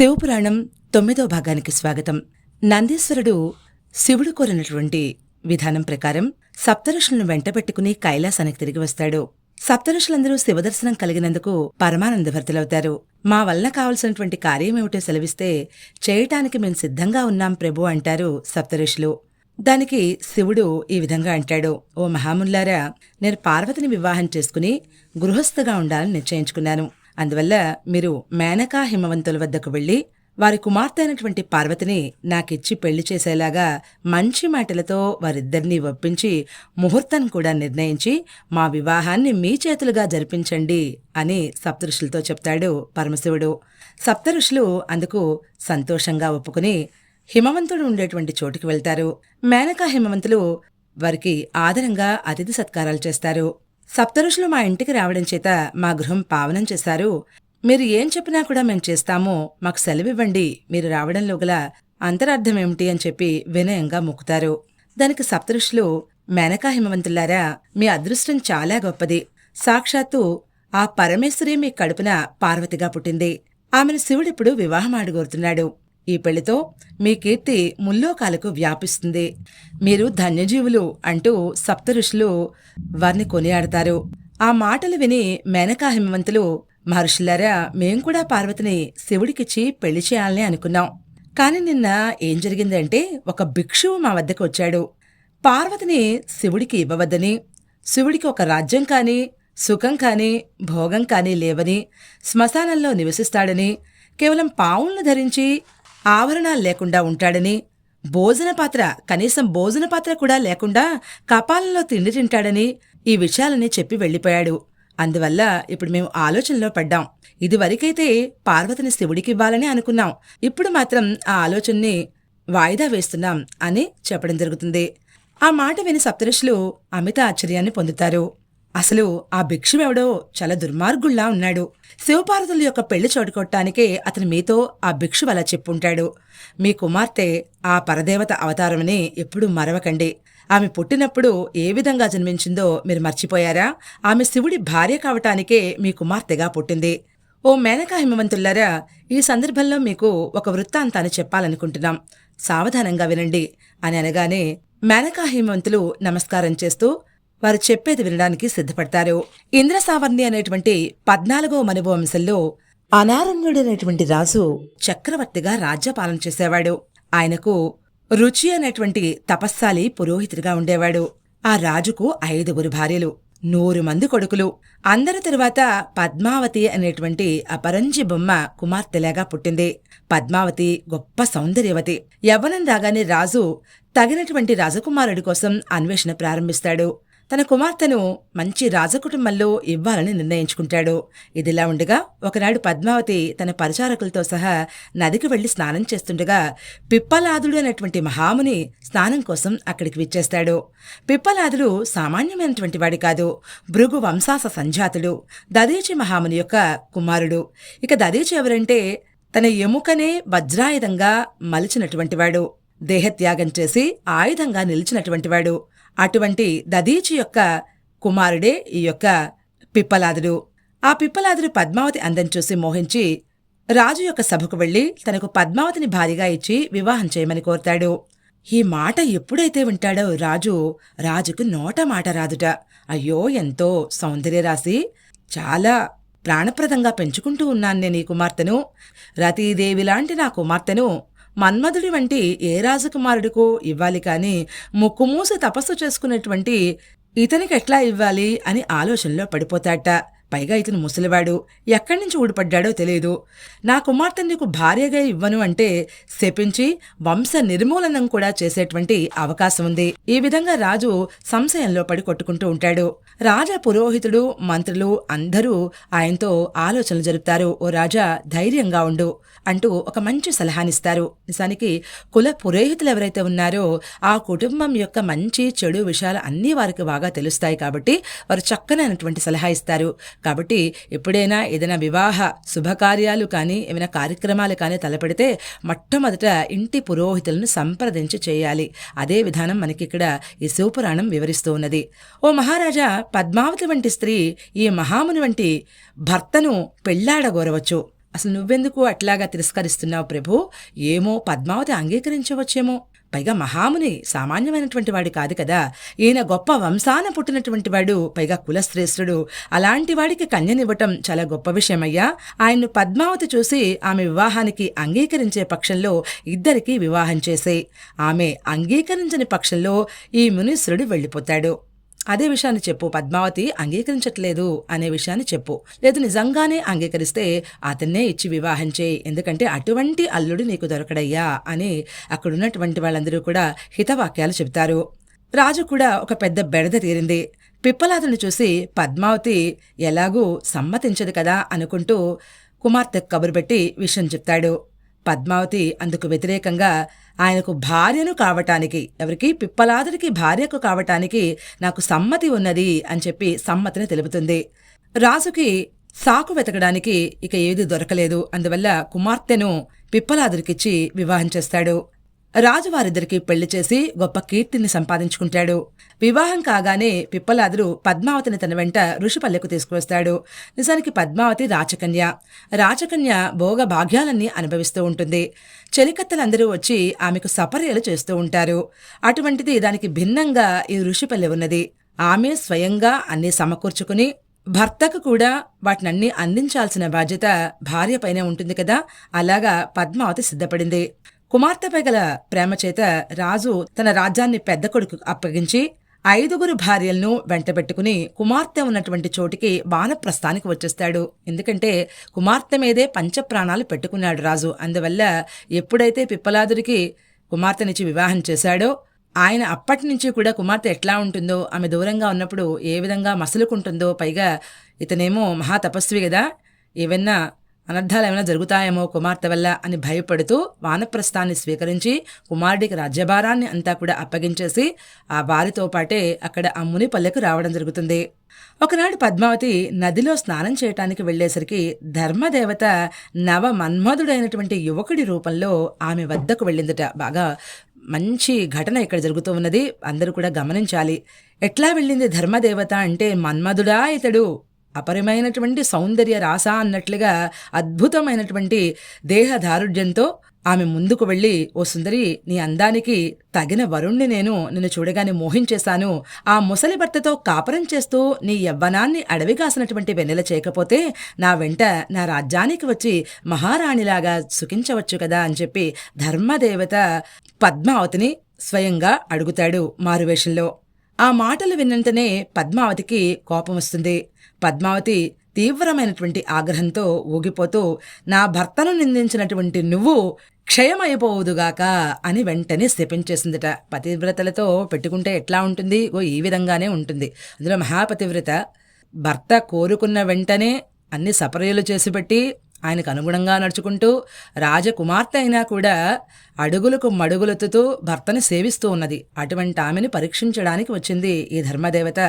శివపురాణం తొమ్మిదో భాగానికి స్వాగతం. నందీశ్వరుడు శివుడు కోరినటువంటి విధానం ప్రకారం సప్తఋషులను వెంటబెట్టుకుని కైలాసానికి తిరిగి వస్తాడు. సప్తఋషులందరూ శివదర్శనం కలిగినందుకు పరమానందభరితులవుతారు మా వలన కావలసినటువంటి కార్యమేమిటో సెలవిస్తే చేయటానికి మేం సిద్ధంగా ఉన్నాం ప్రభు అంటారు సప్తఋషులు. దానికి శివుడు ఈ విధంగా అంటాడు. ఓ మహాముల్లారా నేను పార్వతిని వివాహం చేసుకుని గృహస్థగా ఉండాలని నిశ్చయించుకున్నాను. అందువల్ల మీరు మేనకా హిమవంతుల వద్దకు వెళ్ళి వారి కుమార్తె అయినటువంటి పార్వతిని నాకిచ్చి పెళ్ళి చేసేలాగా మంచి మాటలతో వారిద్దరినీ ఒప్పించి ముహూర్తం కూడా నిర్ణయించి మా వివాహాన్ని మీ చేతులుగా జరిపించండి అని సప్తఋషులతో చెప్తాడు పరమశివుడు. సప్తఋషులు అందుకు సంతోషంగా ఒప్పుకుని హిమవంతుడు ఉండేటువంటి చోటుకి వెళ్తారు. మేనకా హిమవంతులు వారికి ఆదరంగా అతిథి సత్కారాలు చేస్తారు. సప్తరుషులు మా ఇంటికి రావడం చేత మా గృహం పావనం చేశారు. మీరు ఏం చెప్పినా కూడా మేం చేస్తామో. మాకు సెలవివ్వండి. మీరు రావడంలో గల అంతరార్థం ఏమిటి అని చెప్పి వినయంగా మొక్కుతారు. దానికి సప్తరుషులు మేనకా హిమవంతులారా మీ అదృష్టం చాలా గొప్పది. సాక్షాత్తు ఆ పరమేశ్వరి మీ కడుపున పార్వతిగా పుట్టింది. ఆమెను శివుడిప్పుడు వివాహం ఆడుగోరుతున్నాడు. ఈ పెళ్ళితో మీ కీర్తి ముల్లోకాలకు వ్యాపిస్తుంది. మీరు ధన్యజీవులు అంటూ సప్తఋషులు వారిని కొనియాడతారు. ఆ మాటలు విని మేనకా హిమవంతులు మహర్షులారా మేం కూడా పార్వతిని శివుడికిచ్చి పెళ్ళి చేయాలని అనుకున్నాం. కాని నిన్న ఏం జరిగిందంటే ఒక భిక్షువు మా వద్దకు వచ్చాడు. పార్వతిని శివుడికి ఇవ్వవద్దని శివుడికి ఒక రాజ్యం కాని సుఖం కాని భోగం కాని లేవని శ్మశానంలో నివసిస్తాడని కేవలం పావులను ధరించి ఆభరణాలు లేకుండా ఉంటాడని భోజన పాత్ర కనీసం భోజన పాత్ర కూడా లేకుండా కపాలంలో తిండి తింటాడని ఈ విషయాలని చెప్పి వెళ్ళిపోయాడు. అందువల్ల ఇప్పుడు మేము ఆలోచనలో పడ్డాం. ఇదివరకైతే పార్వతిని శివుడికివ్వాలని అనుకున్నాం. ఇప్పుడు మాత్రం ఆ ఆలోచనని వాయిదా వేస్తున్నాం అని చెప్పడం జరుగుతుంది. ఆ మాట విని సప్తరుషులు అమిత ఆశ్చర్యాన్ని పొందుతారు. అసలు ఆ భిక్షువెవడో చాలా దుర్మార్గుల్లా ఉన్నాడు. శివపార్వతుల యొక్క పెళ్ళి చోటుకొట్టానికే అతను మీతో ఆ భిక్షువు అలా చెప్పుంటాడు. మీ కుమార్తె ఆ పరదేవత అవతారమని ఎప్పుడూ మరవకండి. ఆమె పుట్టినప్పుడు ఏ విధంగా జన్మించిందో మీరు మర్చిపోయారా? ఆమె శివుడి భార్య కావటానికే మీ కుమార్తెగా పుట్టింది. ఓ మేనకా హిమవంతుల్లారా ఈ సందర్భంలో మీకు ఒక వృత్తాంతాన్ని చెప్పాలనుకుంటున్నాం. సావధానంగా వినండి అని అనగానే మేనకా హిమవంతులు నమస్కారం చేస్తూ వారు చెప్పేది వినడానికి సిద్ధపడతారు. ఇంద్రసావర్ణి అనేటువంటి పద్నాలుగో మనువంశంలో అనారణ్యుడైనటువంటి రాజు చక్రవర్తిగా రాజ్యపాలన చేసేవాడు. ఆయనకు రుచి అనేటువంటి తపస్సాలి పురోహితుడిగా ఉండేవాడు. ఆ రాజుకు ఐదుగురు భార్యలు నూరు మంది కొడుకులు. అందరి తరువాత పద్మావతి అనేటువంటి అపరంజి బొమ్మ కుమార్తెలాగా పుట్టింది. పద్మావతి గొప్ప సౌందర్యవతి. యవ్వనం రాగానే రాజు తగినటువంటి రాజకుమారుడి కోసం అన్వేషణ ప్రారంభిస్తాడు. తన కుమార్తెను మంచి రాజకుటుంబంలో ఇవ్వాలని నిర్ణయించుకుంటాడు. ఇదిలా ఉండగా ఒకనాడు పద్మావతి తన పరిచారకులతో సహా నదికి వెళ్ళి స్నానం చేస్తుండగా పిప్పలాదుడు అనేటువంటి మహాముని స్నానం కోసం అక్కడికి విచ్చేస్తాడు. పిప్పలాదుడు సామాన్యమైనటువంటి వాడు కాదు భృగు వంశాస సంజాతుడు దదీచి మహాముని యొక్క కుమారుడు. ఇక దదీచి ఎవరంటే తన ఎముకనే వజ్రాయుధంగా మలిచినటువంటివాడు దేహత్యాగం చేసి ఆయుధంగా నిలిచినటువంటివాడు అటువంటి దదీచి యొక్క కుమారుడే ఈ యొక్క పిప్పలాదుడు. ఆ పిప్పలాదుడు పద్మావతి అందం చూసి మోహించి రాజు యొక్క సభకు వెళ్ళి తనకు పద్మావతిని భారీగా ఇచ్చి వివాహం చేయమని కోరతాడు. ఈ మాట ఎప్పుడైతే వింటాడో రాజు రాజుకు నోట మాట రాదుట. అయ్యో ఎంతో సౌందర్యరాశి. చాలా ప్రాణప్రదంగా పెంచుకుంటూ ఉన్నాను నేను ఈ కుమార్తెను. రతీదేవి లాంటి నా కుమార్తెను మన్మధుడి వంటి ఏ రాజకుమారుడికో ఇవ్వాలి కానీ ముక్కుమూసి తపస్సు చేసుకునేటువంటి ఇతనికి ఎట్లా ఇవ్వాలి అని ఆలోచనలో పడిపోతాట పైగా ఇతను ముసలివాడు. ఎక్కడి నుంచి ఊడిపడ్డాడో తెలియదు నా కుమార్తె నీకు భార్యగా ఇవ్వను అంటే శపించి వంశ నిర్మూలనం కూడా చేసేటువంటి అవకాశం ఉంది. ఈ విధంగా రాజు సంశయంలో పడి కొట్టుకుంటూ ఉంటాడు. రాజా పురోహితుడు మంత్రులు అందరూ ఆయనతో ఆలోచనలు జరుపుతారు. ఓ రాజా ధైర్యంగా ఉండు అంటూ ఒక మంచి సలహానిస్తారు. నిజానికి కుల పురోహితులు ఎవరైతే ఉన్నారో ఆ కుటుంబం యొక్క మంచి చెడు విషయాలు అన్నీ వారికి బాగా తెలుస్తాయి కాబట్టి వారు చక్కనైనటువంటి సలహా ఇస్తారు. కాబట్టి ఎప్పుడైనా ఏదైనా వివాహ శుభకార్యాలు కానీ ఏమైనా కార్యక్రమాలు కానీ తలపెడితే మొట్టమొదట ఇంటి పురోహితులను సంప్రదించి చేయాలి. అదే విధానం మనకి ఇక్కడ ఈ శివపురాణం వివరిస్తూ ఉన్నది ఓ మహారాజా పద్మావతి వంటి స్త్రీ ఈ మహాముని వంటి భర్తను పెళ్ళాడగోరవచ్చు. అసలు నువ్వెందుకు అట్లాగా తిరస్కరిస్తున్నావు ప్రభు? ఏమో పద్మావతి అంగీకరించవచ్చేమో. పైగా మహాముని సామాన్యమైనటువంటి వాడు కాదు కదా. ఈయన గొప్ప వంశాన పుట్టినటువంటి వాడు పైగా కులశ్రేష్ఠుడు. అలాంటి వాడికి కన్యనివ్వటం చాలా గొప్ప విషయమయ్యా. ఆయన్ను పద్మావతి చూసి ఆమె వివాహానికి అంగీకరించే పక్షంలో ఇద్దరికీ వివాహం చేసే ఆమె అంగీకరించని పక్షంలో ఈ మునీశ్వరుడు వెళ్ళిపోతాడు. అదే విషయాన్ని చెప్పు పద్మావతి అంగీకరించట్లేదు అనే విషయాన్ని చెప్పు. లేదు నిజంగానే అంగీకరిస్తే అతన్నే ఇచ్చి వివాహం చేయి ఎందుకంటే అటువంటి అల్లుడు నీకు దొరకడయ్యా అని అక్కడున్నటువంటి వాళ్ళందరూ కూడా హితవాక్యాలు చెబుతారు. రాజు కూడా ఒక పెద్ద బెడద తీరింది. పిప్పలాదుని చూసి పద్మావతి ఎలాగూ సమ్మతించదు కదా అనుకుంటూ కుమార్తె కబురు పెట్టి విషయం చెప్తాడు. పద్మావతి అందుకు వ్యతిరేకంగా ఆయనకు భార్యను కావటానికి ఎవరికి? పిప్పలాదుడికి భార్యకు కావటానికి నాకు సమ్మతి ఉన్నది అని చెప్పి సమ్మతిని తెలుపుతుంది. రాజుకి సాకు వెతకడానికి ఇక ఏది దొరకలేదు. అందువల్ల కుమార్తెను పిప్పలాదుడికిచ్చి వివాహం చేస్తాడు. రాజువారిద్దరికి పెళ్ళి చేసి గొప్ప కీర్తిని సంపాదించుకుంటాడు. వివాహం కాగానే పిప్పలాదుడు పద్మావతిని తన వెంట ఋషిపల్లెకు తీసుకువస్తాడు. నిజానికి పద్మావతి రాచకన్య రాచకన్య భోగ భాగ్యాలన్నీ అనుభవిస్తూ ఉంటుంది. చెలికత్తలందరూ వచ్చి ఆమెకు సపర్యలు చేస్తూ ఉంటారు. అటువంటిది దానికి భిన్నంగా ఈ ఋషిపల్లె ఉన్నది. ఆమె స్వయంగా అన్ని సమకూర్చుకుని భర్తకు కూడా వాటినన్నీ అందించాల్సిన బాధ్యత భార్యపైనే ఉంటుంది కదా అలాగా పద్మావతి సిద్ధపడింది. కుమార్తెపై గల ప్రేమ చేత రాజు తన రాజ్యాన్ని పెద్ద కొడుకు అప్పగించి ఐదుగురు భార్యలను వెంటబెట్టుకుని కుమార్తె ఉన్నటువంటి చోటికి వానప్రస్థానికి వచ్చేస్తాడు. ఎందుకంటే కుమార్తె మీదే పంచప్రాణాలు పెట్టుకున్నాడు రాజు. అందువల్ల ఎప్పుడైతే పిప్పలాదుడికి కుమార్తెనిచ్చి వివాహం చేశాడో ఆయన అప్పటి నుంచి కూడా కుమార్తె ఎట్లా ఉంటుందో ఆమె దూరంగా ఉన్నప్పుడు ఏ విధంగా మసలుకుంటుందో పైగా ఇతనేమో మహాతపస్వి కదా ఏవైనా అనర్థాలు ఏమైనా జరుగుతాయేమో కుమార్తె వల్ల అని భయపడుతూ వానప్రస్థాన్ని స్వీకరించి కుమారుడికి రాజ్యభారాన్ని అంతా కూడా అప్పగించేసి ఆ వారితో పాటే అక్కడ ఆ ముని పల్లెకు రావడం జరుగుతుంది. ఒకనాడు పద్మావతి నదిలో స్నానం చేయటానికి వెళ్ళేసరికి ధర్మదేవత నవ మన్మధుడైనటువంటి యువకుడి రూపంలో ఆమె వద్దకు వెళ్ళిందట. బాగా మంచి ఘటన ఇక్కడ జరుగుతూ ఉన్నది. అందరూ కూడా గమనించాలి. ఎట్లా వెళ్ళింది ధర్మదేవత అంటే మన్మధుడా ఇతడు. అపరమైనటువంటి సౌందర్య రాస అన్నట్లుగా అద్భుతమైనటువంటి దేహదారుఢ్యంతో ఆమె ముందుకు వెళ్ళి ఓ సుందరి నీ అందానికి తగిన వరుణ్ణి నేను నిన్ను చూడగానే మోహించేశాను. ఆ ముసలి భర్తతో కాపరం చేస్తూ నీ యవ్వనాన్ని అడవి కాసినటువంటి వెన్నెల చేయకపోతే నా వెంట నా రాజ్యానికి వచ్చి మహారాణిలాగా సుఖించవచ్చు కదా అని చెప్పి ధర్మదేవత పద్మావతిని స్వయంగా అడుగుతాడు మారువేషంలో. ఆ మాటలు విన్నంతనే పద్మావతికి కోపం వస్తుంది. పద్మావతి తీవ్రమైనటువంటి ఆగ్రహంతో ఊగిపోతూ నా భర్తను నిందించినటువంటి నువ్వు క్షయమైపోవుదుగాక అని వెంటనే శపించేసిందట. పతివ్రతలతో పెట్టుకుంటే ఎట్లా ఉంటుంది? ఓ ఈ విధంగానే ఉంటుంది. అందులో మహాపతివ్రత భర్త కోరుకున్న వెంటనే అన్ని సపర్యలు చేసి పెట్టి ఆయనకు అనుగుణంగా నడుచుకుంటూ రాజకుమార్తె అయినా కూడా అడుగులకు మడుగులెత్తుతూ భర్తని సేవిస్తూ ఉన్నది. అటువంటి ఆమెను పరీక్షించడానికి వచ్చింది ఈ ధర్మదేవత.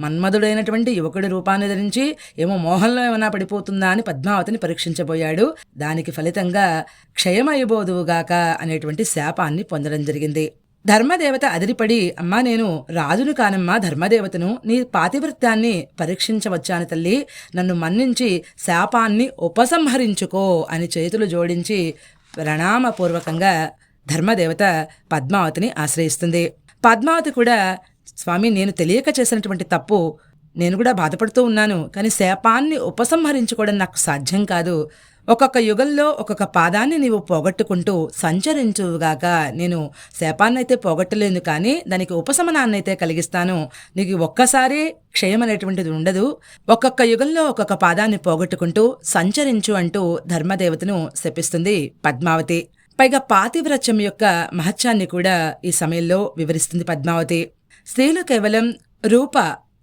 మన్మధుడైనటువంటి యువకుడి రూపాన్ని ధరించి ఏమో మోహంలో ఏమైనా పడిపోతుందా అని పద్మావతిని పరీక్షించబోయాడు. దానికి ఫలితంగా క్షయమైపోదువుగాక అనేటువంటి శాపాన్ని పొందడం జరిగింది. ధర్మదేవత అదిరిపడి అమ్మా నేను రాజును కానమ్మా ధర్మదేవతను నీ పాతివృత్యాన్ని పరీక్షించవచ్చాను తల్లి. నన్ను మన్నించి శాపాన్ని ఉపసంహరించుకో అని చేతులు జోడించి ప్రణామపూర్వకంగా ధర్మదేవత పద్మావతిని ఆశ్రయిస్తుంది. పద్మావతి కూడా స్వామి నేను తెలియక చేసినటువంటి తప్పు నేను కూడా బాధపడుతూ ఉన్నాను. కానీ శాపాన్ని ఉపసంహరించుకోవడం నాకు సాధ్యం కాదు. ఒక్కొక్క యుగంలో ఒక్కొక్క పాదాన్ని నీవు పోగొట్టుకుంటూ సంచరించుగాక నేను శాపాన్నైతే పోగొట్టలేను కానీ దానికి ఉపశమనాన్నైతే కలిగిస్తాను. నీకు ఒక్కసారి క్షయం అనేటువంటిది ఉండదు. ఒక్కొక్క యుగంలో ఒక్కొక్క పాదాన్ని పోగొట్టుకుంటూ సంచరించు అంటూ ధర్మదేవతను శపిస్తుంది పద్మావతి. పైగా పాతివ్రత్యం యొక్క మహత్యాన్ని కూడా ఈ సమయంలో వివరిస్తుంది పద్మావతి. స్త్రీలు కేవలం రూప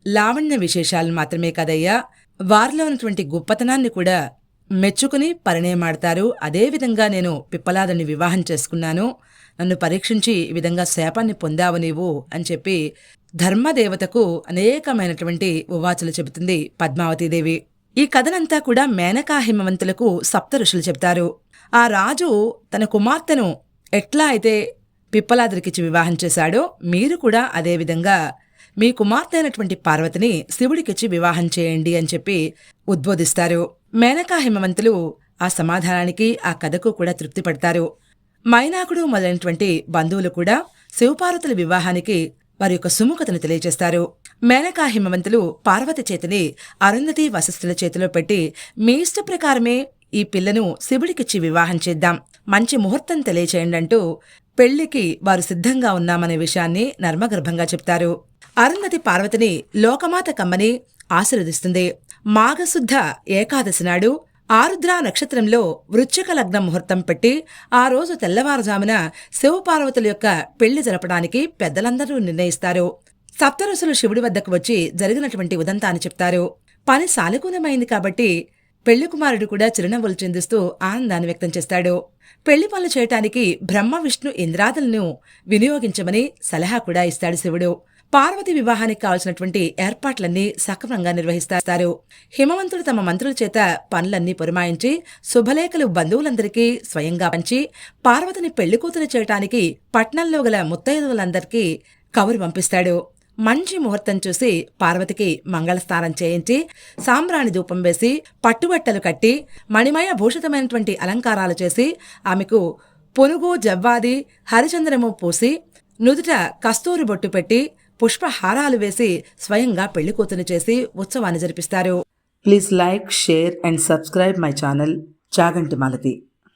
లావణ్య విశేషాలు మాత్రమే కదయ్యా. వారిలో ఉన్నటువంటి గొప్పతనాన్ని కూడా మెచ్చుకుని పరిణయమాడతారు. అదేవిధంగా నేను పిప్పలాదని వివాహం చేసుకున్నాను. నన్ను పరీక్షించి ఈ విధంగా శాపాన్ని పొందావు నీవు అని చెప్పి ధర్మదేవతకు అనేకమైనటువంటి ఉవాచలు చెబుతుంది పద్మావతీదేవి. ఈ కథనంతా కూడా మేనకా హిమవంతులకు సప్త ఋషులు చెబుతారు. ఆ రాజు తన కుమార్తెను ఎట్లా అయితే పిప్పలాదురికిచ్చి వివాహం చేశాడో మీరు కూడా అదేవిధంగా మీ కుమార్తె అయినటువంటి పార్వతిని శివుడికిచ్చి వివాహం చేయండి అని చెప్పి ఉద్బోధిస్తారు. మేనకా హిమవంతులు ఆ సమాధానానికి ఆ కథకు కూడా తృప్తి పడతారు మైనాకుడు మొదలైనటువంటి బంధువులు కూడా శివపార్వతుల వివాహానికి వారి యొక్క సుముఖతను తెలియజేస్తారు. మేనకా హిమవంతులు పార్వతి చేతిని అరుంధతి వశస్థుల చేతిలో పెట్టి మీ ఇష్ట ప్రకారమే ఈ పిల్లను శివుడికిచ్చి వివాహం చేద్దాం. మంచి ముహూర్తం తెలియచేయండి అంటూ పెళ్ళికి వారు సిద్ధంగా ఉన్నామనే విషయాన్ని నర్మగర్భంగా చెప్తారు. అరుంధతి పార్వతిని లోకమాత కమ్మని ఆశీర్వదిస్తుంది. మాఘశుద్ధ ఏకాదశి నాడు ఆరుద్ర నక్షత్రంలో వృశ్చిక లగ్న ముహూర్తం పెట్టి ఆ రోజు తెల్లవారుజామున శివపార్వతుల యొక్క పెళ్ళి జరపడానికి పెద్దలందరూ నిర్ణయిస్తారు. సప్తరుషులు శివుడి వద్దకు వచ్చి జరిగినటువంటి ఉదంతాన్ని చెప్తారు. పని సానుకూలమైంది కాబట్టి పెళ్ళి కుమారుడు కూడా చిరునవ్వులు చెందిస్తూ ఆనందాన్ని వ్యక్తం చేస్తాడు. పెళ్ళి పనులు చేయటానికి బ్రహ్మ విష్ణు ఇంద్రాదులను వినియోగించమని సలహా కూడా ఇస్తాడు శివుడు. పార్వతి వివాహానికి కావలసినటువంటి ఏర్పాట్లన్నీ సక్రమంగా నిర్వహిస్తారు. హిమవంతుడు తమ మంత్రుల చేత పనులన్నీ పురమాయించి శుభలేఖలు బంధువులందరికీ స్వయంగా పంచి పార్వతిని పెళ్ళికూతురు చేయటానికి పట్నంలో గల ముత్తైదువులందరికీ కబురు పంపిస్తాడు. మంచి ముహూర్తం చూసి పార్వతికి మంగళస్నానం చేయించి సాంబ్రాణి ధూపం వేసి పట్టుబట్టలు కట్టి మణిమయ భూషితమైనటువంటి అలంకారాలు చేసి ఆమెకు పొనుగు జవ్వాది హరిచంద్రము పూసి నుదుట కస్తూరి బొట్టు పెట్టి పుష్పహారాలు వేసి స్వయంగా పెళ్ళికూతురు చేసి ఉత్సవాన్ని జరిపిస్తారు. Please like share and subscribe my channel Chaganti Malathi.